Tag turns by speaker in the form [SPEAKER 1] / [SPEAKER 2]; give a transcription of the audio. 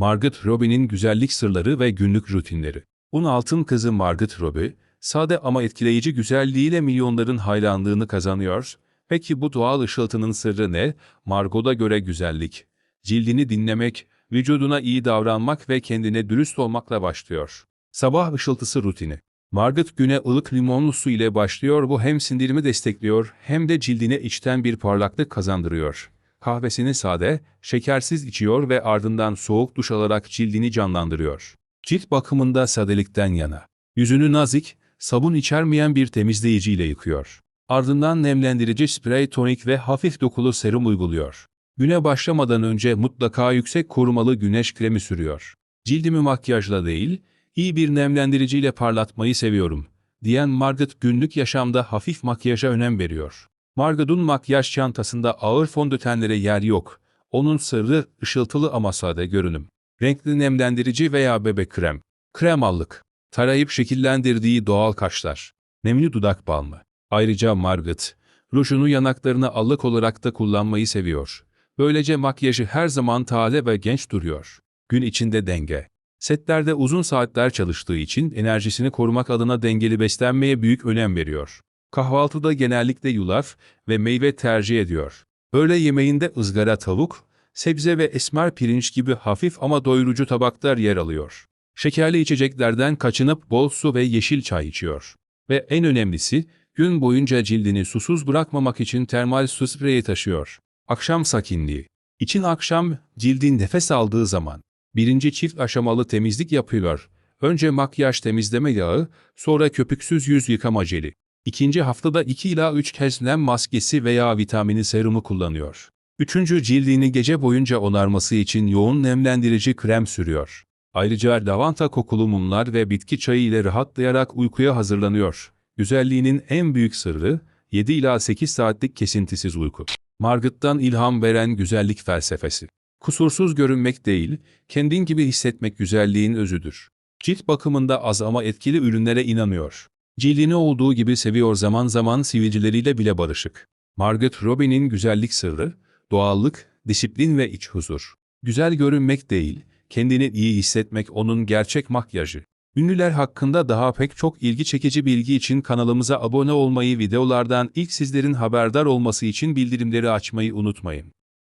[SPEAKER 1] Margot Robbie'nin güzellik sırları ve günlük rutinleri. Un altın kızı Margot Robbie, sade ama etkileyici güzelliğiyle milyonların hayranlığını kazanıyor. Peki bu doğal ışıltının sırrı ne? Margot'a göre güzellik. Cildini dinlemek, vücuduna iyi davranmak ve kendine dürüst olmakla başlıyor. Sabah ışıltısı rutini. Margot güne ılık limonlu su ile başlıyor. Bu hem sindirimi destekliyor hem de cildine içten bir parlaklık kazandırıyor. Kahvesini sade, şekersiz içiyor ve ardından soğuk duş alarak cildini canlandırıyor. Cilt bakımında sadelikten yana. Yüzünü nazik, sabun içermeyen bir temizleyiciyle yıkıyor. Ardından nemlendirici sprey tonik ve hafif dokulu serum uyguluyor. Güne başlamadan önce mutlaka yüksek korumalı güneş kremi sürüyor. Cildimi makyajla değil, iyi bir nemlendiriciyle parlatmayı seviyorum, diyen Margot günlük yaşamda hafif makyaja önem veriyor. Margot'un makyaj çantasında ağır fondötenlere yer yok. Onun sırrı ışıltılı ama sade görünüm. Renkli nemlendirici veya bebek krem. Krem allık. Tarayıp şekillendirdiği doğal kaşlar. Nemli dudak balmı. Ayrıca Margot, rujunu yanaklarına allık olarak da kullanmayı seviyor. Böylece makyajı her zaman taze ve genç duruyor. Gün içinde denge. Setlerde uzun saatler çalıştığı için enerjisini korumak adına dengeli beslenmeye büyük önem veriyor. Kahvaltıda genellikle yulaf ve meyve tercih ediyor. Öğle yemeğinde ızgara tavuk, sebze ve esmer pirinç gibi hafif ama doyurucu tabaklar yer alıyor. Şekerli içeceklerden kaçınıp bol su ve yeşil çay içiyor. Ve en önemlisi, gün boyunca cildini susuz bırakmamak için termal su spreyi taşıyor. Akşam sakinliği. İçin akşam cildin nefes aldığı zaman. Birinci çift aşamalı temizlik yapıyor. Önce makyaj temizleme yağı, sonra köpüksüz yüz yıkama jeli. İkinci haftada 2 ila 3 kez nem maskesi veya vitamini serumu kullanıyor. Üçüncü cildini gece boyunca onarması için yoğun nemlendirici krem sürüyor. Ayrıca lavanta kokulu mumlar ve bitki çayı ile rahatlayarak uykuya hazırlanıyor. Güzelliğinin en büyük sırrı 7 ila 8 saatlik kesintisiz uyku. Margot'tan ilham veren güzellik felsefesi. Kusursuz görünmek değil, kendin gibi hissetmek güzelliğin özüdür. Cilt bakımında az ama etkili ürünlere inanıyor. Cildini olduğu gibi seviyor zaman zaman sivilceleriyle bile barışık. Margot Robbie'nin güzellik sırrı, doğallık, disiplin ve iç huzur. Güzel görünmek değil, kendini iyi hissetmek onun gerçek makyajı. Ünlüler hakkında daha pek çok ilgi çekici bilgi için kanalımıza abone olmayı, videolardan ilk sizlerin haberdar olması için bildirimleri açmayı unutmayın.